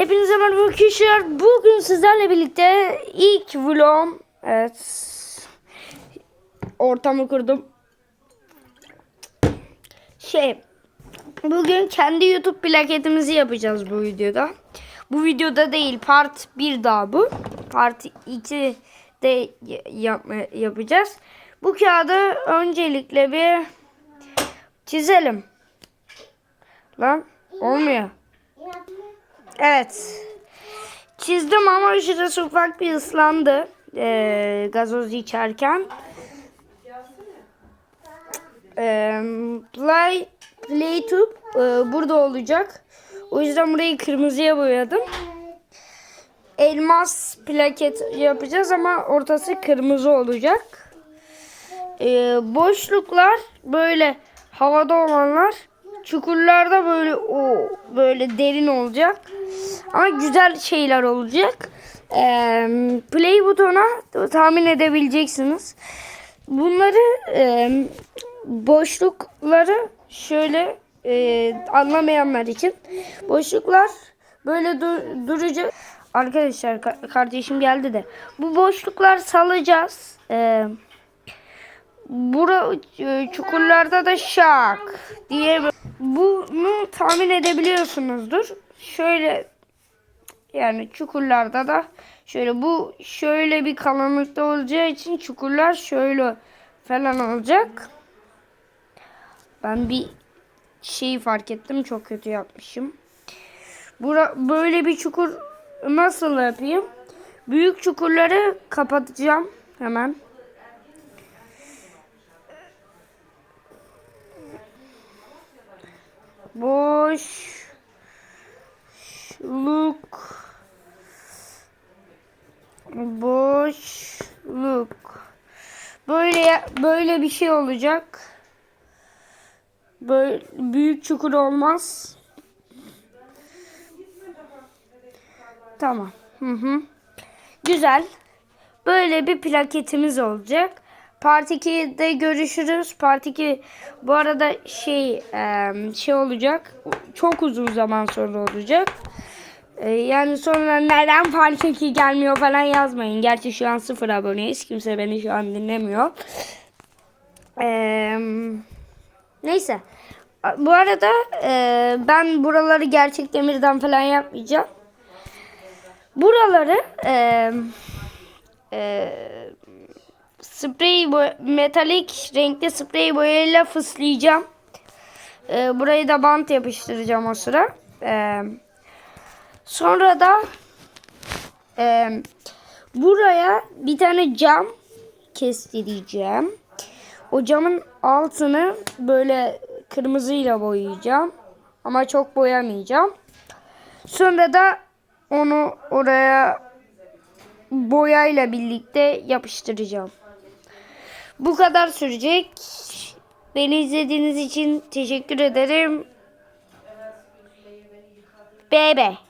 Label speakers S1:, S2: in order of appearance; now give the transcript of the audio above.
S1: Hepinize merhaba arkadaşlar. Bugün sizlerle birlikte ilk vlogum. Evet. Ortamı kurdum. Şey. Bugün kendi YouTube plaketimizi yapacağız bu videoda. Bu videoda değil part 1 daha bu. Part 2 de yapma, yapacağız. Bu kağıdı öncelikle bir çizelim. Lan olmuyor. Evet. Çizdim ama şurası ufak bir ıslandı. Ee, gazoz içerken. Ee, play Playtube e, burada olacak. O yüzden burayı kırmızıya boyadım. Elmas plaket yapacağız ama ortası kırmızı olacak. Ee, boşluklar böyle havada olanlar çukurlarda böyle o böyle derin olacak. Ama güzel şeyler olacak. Ee, play butona tahmin edebileceksiniz. Bunları e, boşlukları şöyle e, anlamayanlar için boşluklar böyle dur- duracak. Arkadaşlar ka- kardeşim geldi de bu boşluklar salacağız. Eee Bura e, çukurlarda da şak diye bunu tahmin edebiliyorsunuzdur. Şöyle yani çukurlarda da şöyle bu şöyle bir kalınlıkta olacağı için çukurlar şöyle falan olacak. Ben bir şeyi fark ettim çok kötü yapmışım. Bura, böyle bir çukur nasıl yapayım? Büyük çukurları kapatacağım hemen. Boşluk. Boşluk. Böyle böyle bir şey olacak. Böyle büyük çukur olmaz. Tamam. Hı hı. Güzel. Böyle bir plaketimiz olacak. Part 2'de görüşürüz. Part 2 bu arada şey şey olacak. Çok uzun zaman sonra olacak. E, yani sonra neden Part 2 gelmiyor falan yazmayın. Gerçi şu an sıfır aboneyiz. Kimse beni şu an dinlemiyor. E, neyse. Bu arada e, ben buraları gerçek demirden falan yapmayacağım. Buraları e, e, sprey boya, metalik renkli sprey boyayla fıslayacağım. Ee, burayı da bant yapıştıracağım o sıra. Ee, sonra da e, buraya bir tane cam kestireceğim. O camın altını böyle kırmızıyla boyayacağım. Ama çok boyamayacağım. Sonra da onu oraya boyayla birlikte yapıştıracağım. Bu kadar sürecek. Beni izlediğiniz için teşekkür ederim. Bebe.